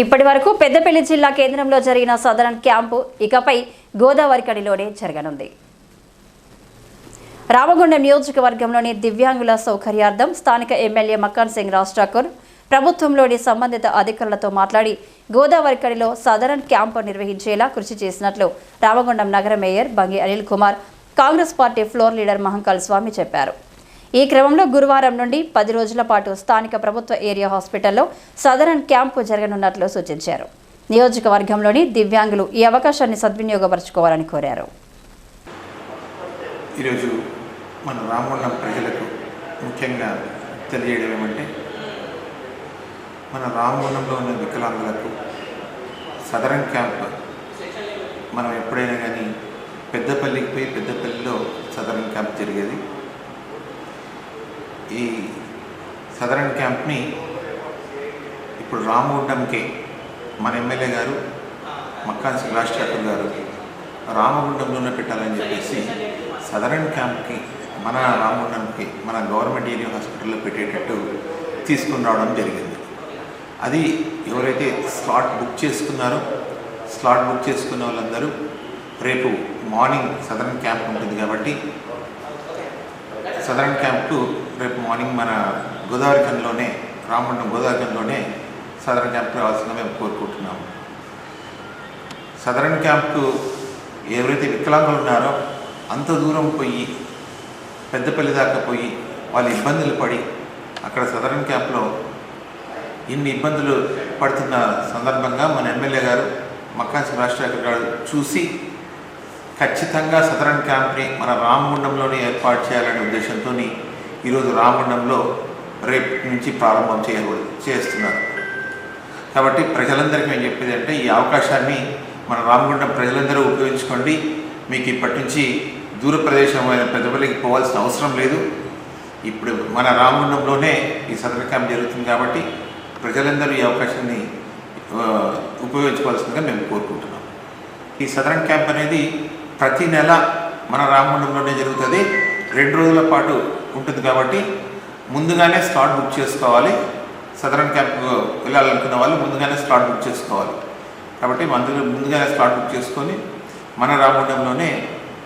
ఇప్పటి వరకు పెద్దపల్లి జిల్లా కేంద్రంలో జరిగిన సదరన్ క్యాంపు ఇకపై గోదావరి కడిలోనే జరగనుంది. రామగుండం నియోజకవర్గంలోని దివ్యాంగుల సౌకర్యార్థం స్థానిక ఎమ్మెల్యే మక్కాన్ సింగ్ రాజ్ ఠాకూర్ ప్రభుత్వంలోని సంబంధిత అధికారులతో మాట్లాడి గోదావరి కడిలో సదరన్ క్యాంపు నిర్వహించేలా కృషి చేసినట్లు రామగుండం నగర mayor Bangi Anil Kumar Congress party floor leader Mahankal Swamy చెప్పారు. ఈ క్రమంలో గురువారం నుండి పది రోజుల పాటు స్థానిక ప్రభుత్వ ఏరియా హాస్పిటల్లో సదరన్ క్యాంపు జరగనున్నట్లు సూచించారు. నియోజకవర్గంలోని దివ్యాంగులు ఈ అవకాశాన్ని సద్వినియోగపరచుకోవాలని కోరారు. ఈరోజు మన రామగుండం ప్రజలకు ముఖ్యంగా తెలియడం ఏమంటే మన రామగుండంలో ఉన్న వికలాంగులకు సదరన్ క్యాంప్ మనం ఎప్పుడైనా కానీ పెద్దపల్లికి పోయి పెద్దపల్లిలో సదరన్ క్యాంప్ జరిగేది. ఈ సదరన్ క్యాంప్ని ఇప్పుడు రామగుండంకే మన ఎమ్మెల్యే గారు మక్కాన్ శ్రీరాజ్ ఠాకూర్ గారు రామగుండంలోనే పెట్టాలని చెప్పేసి సదరన్ క్యాంప్కి మన రామగుండంకి మన గవర్నమెంట్ ఏరియా హాస్పిటల్లో పెట్టేటట్టు తీసుకుని రావడం జరిగింది. అది ఎవరైతే స్లాట్ బుక్ చేసుకున్నారో స్లాట్ బుక్ చేసుకున్న వాళ్ళందరూ రేపు మార్నింగ్ సదరన్ క్యాంప్ ఉంటుంది కాబట్టి సదరన్ క్యాంప్కు రేపు మార్నింగ్ మన గోదావరికంలోనే రామగుండం గోదావరికంలోనే సదరన్ క్యాంప్కి రావాల్సిందిగా మేము కోరుకుంటున్నాము సదరన్ క్యాంప్కు ఎవరైతే వికలాంగులు ఉన్నారో అంత దూరం పోయి పెద్దపల్లి దాకా పోయి వాళ్ళు ఇబ్బందులు పడి అక్కడ సదరన్ క్యాంప్లో ఇన్ని ఇబ్బందులు పడుతున్న సందర్భంగా మన ఎమ్మెల్యే గారు మక్కాసి రాజశేఖర్ గారు చూసి ఖచ్చితంగా సదరన్ క్యాంప్ని మన రామగుండంలోనే ఏర్పాటు చేయాలనే ఉద్దేశంతో ఈరోజు రామగుండంలో రేపు నుంచి ప్రారంభం చేయ చేస్తున్నారు. కాబట్టి ప్రజలందరికీ మేము చెప్పేది అంటే ఈ అవకాశాన్ని మన రామగుండం ప్రజలందరూ ఉపయోగించుకోండి. మీకు ఇప్పటి నుంచి దూర ప్రదేశమైన పెద్దపల్లికి పోవాల్సిన అవసరం లేదు. ఇప్పుడు మన రామగుండంలోనే ఈ సదరన్ క్యాంప్ జరుగుతుంది కాబట్టి ప్రజలందరూ ఈ అవకాశాన్ని ఉపయోగించుకోవాల్సిందిగా మేము కోరుకుంటున్నాం. ఈ సదరన్ క్యాంప్ అనేది ప్రతి నెల మన రామగుండంలోనే జరుగుతుంది. రెండు రోజుల పాటు ఉంటుంది కాబట్టి ముందుగానే స్లాట్ బుక్ చేసుకోవాలి. సదరన్ క్యాంప్ వెళ్ళాలనుకున్న వాళ్ళు ముందుగానే స్లాట్ బుక్ చేసుకోవాలి. కాబట్టి మందు ముందుగానే స్లాట్ బుక్ చేసుకొని మన రామగుండంలోనే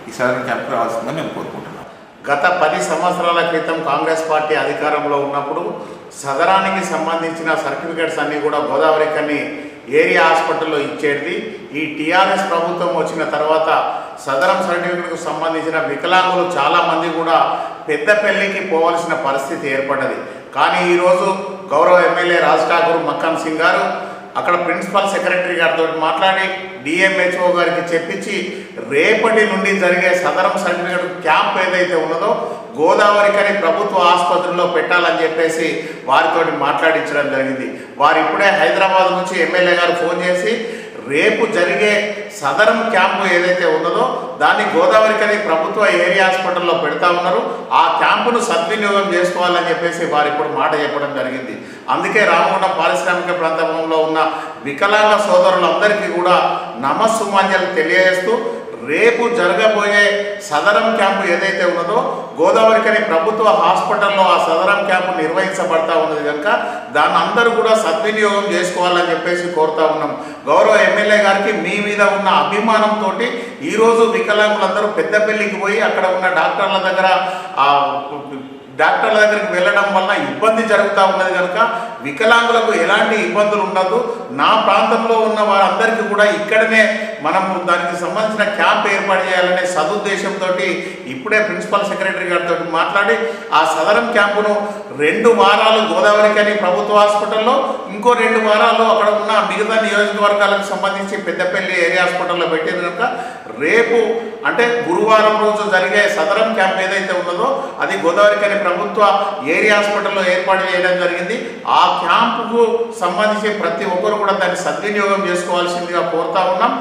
ఈ సదరన్ క్యాంప్ రావాల్సిందని మేము కోరుకుంటున్నాం. గత పది సంవత్సరాల క్రితం కాంగ్రెస్ పార్టీ అధికారంలో ఉన్నప్పుడు సదరానికి సంబంధించిన సర్టిఫికెట్స్ అన్నీ కూడా గోదావరి కన్ని ఏరియా హాస్పిటల్లో ఇచ్చేది ఈ టీఆర్ఎస్ ప్రభుత్వం వచ్చిన తర్వాత సదరం సర్టిఫికెట్కు సంబంధించిన వికలాంగులు చాలామంది కూడా పెద్దపల్లికి పోవాల్సిన పరిస్థితి ఏర్పడ్డది. కానీ ఈరోజు గౌరవ ఎమ్మెల్యే రాజ్ ఠాకూర్ మక్కన్ సింగ్ గారు అక్కడ ప్రిన్సిపల్ సెక్రటరీ గారితో మాట్లాడి డిఎంహెచ్ఓ గారికి చెప్పించి రేపటి నుండి జరిగే సదరం సర్టిఫికెట్ క్యాంప్ ఏదైతే ఉన్నదో గోదావరికని ప్రభుత్వ ఆసుపత్రిలో పెట్టాలని చెప్పేసి వారితో మాట్లాడించడం జరిగింది. వారు ఇప్పుడే హైదరాబాద్ నుంచి ఎమ్మెల్యే గారు ఫోన్ చేసి రేపు జరిగే సదరం క్యాంపు ఏదైతే ఉన్నదో దాన్ని గోదావరికని ప్రభుత్వ ఏరియా హాస్పిటల్లో పెడతా ఉన్నారు. ఆ క్యాంపును సద్వినియోగం చేసుకోవాలని చెప్పేసి వారు ఇప్పుడు మాట చెప్పడం జరిగింది. అందుకే రామగుండం పారిశ్రామిక ప్రాంతంలో ఉన్న వికలాంగ సోదరులందరికీ కూడా నమస్సుమాన్యాలు తెలియజేస్తూ రేపు జరగబోయే సదరం క్యాంపు ఏదైతే ఉన్నదో గోదావరికని ప్రభుత్వ హాస్పిటల్లో ఆ సదరం క్యాంపు నిర్వహించబడతా ఉన్నది కనుక దాన్ని అందరూ కూడా సద్వినియోగం చేసుకోవాలని చెప్పేసి కోరుతా ఉన్నాం. గౌరవ ఎమ్మెల్యే గారికి మీ మీద ఉన్న అభిమానంతో ఈరోజు వికలాంగులందరూ పెద్దపల్లికి పోయి అక్కడ ఉన్న డాక్టర్ల దగ్గర డాక్టర్ల దగ్గరికి వెళ్ళడం వల్ల ఇబ్బంది జరుగుతూ ఉన్నది కనుక వికలాంగులకు ఎలాంటి ఇబ్బందులు ఉండదు. నా ప్రాంతంలో ఉన్న వారందరికీ కూడా ఇక్కడనే మనం దానికి సంబంధించిన క్యాంప్ ఏర్పాటు చేయాలనే సదుద్దేశంతో ఇప్పుడే ప్రిన్సిపల్ సెక్రటరీ గారితో మాట్లాడి ఆ సదరం క్యాంపును రెండు వారాలు గోదావరికని ప్రభుత్వ హాస్పిటల్లో ఇంకో రెండు వారాలు అక్కడ ఉన్న మిగతా నియోజకవర్గాలకు సంబంధించి పెద్దపల్లి ఏరియా హాస్పిటల్లో పెట్టింది కనుక రేపు అంటే గురువారం రోజు జరిగే సదరం క్యాంప్ ఏదైతే ఉన్నదో అది గోదావరికని ప్రభుత్వ ఏరియా హాస్పిటల్లో ఏర్పాటు చేయడం జరిగింది. ఆ క్యాంపుకు సంబంధించి ప్రతి ఒక్కరు కూడా దాన్ని సద్వినియోగం చేసుకోవాల్సిందిగా కోరుతా ఉన్నాం.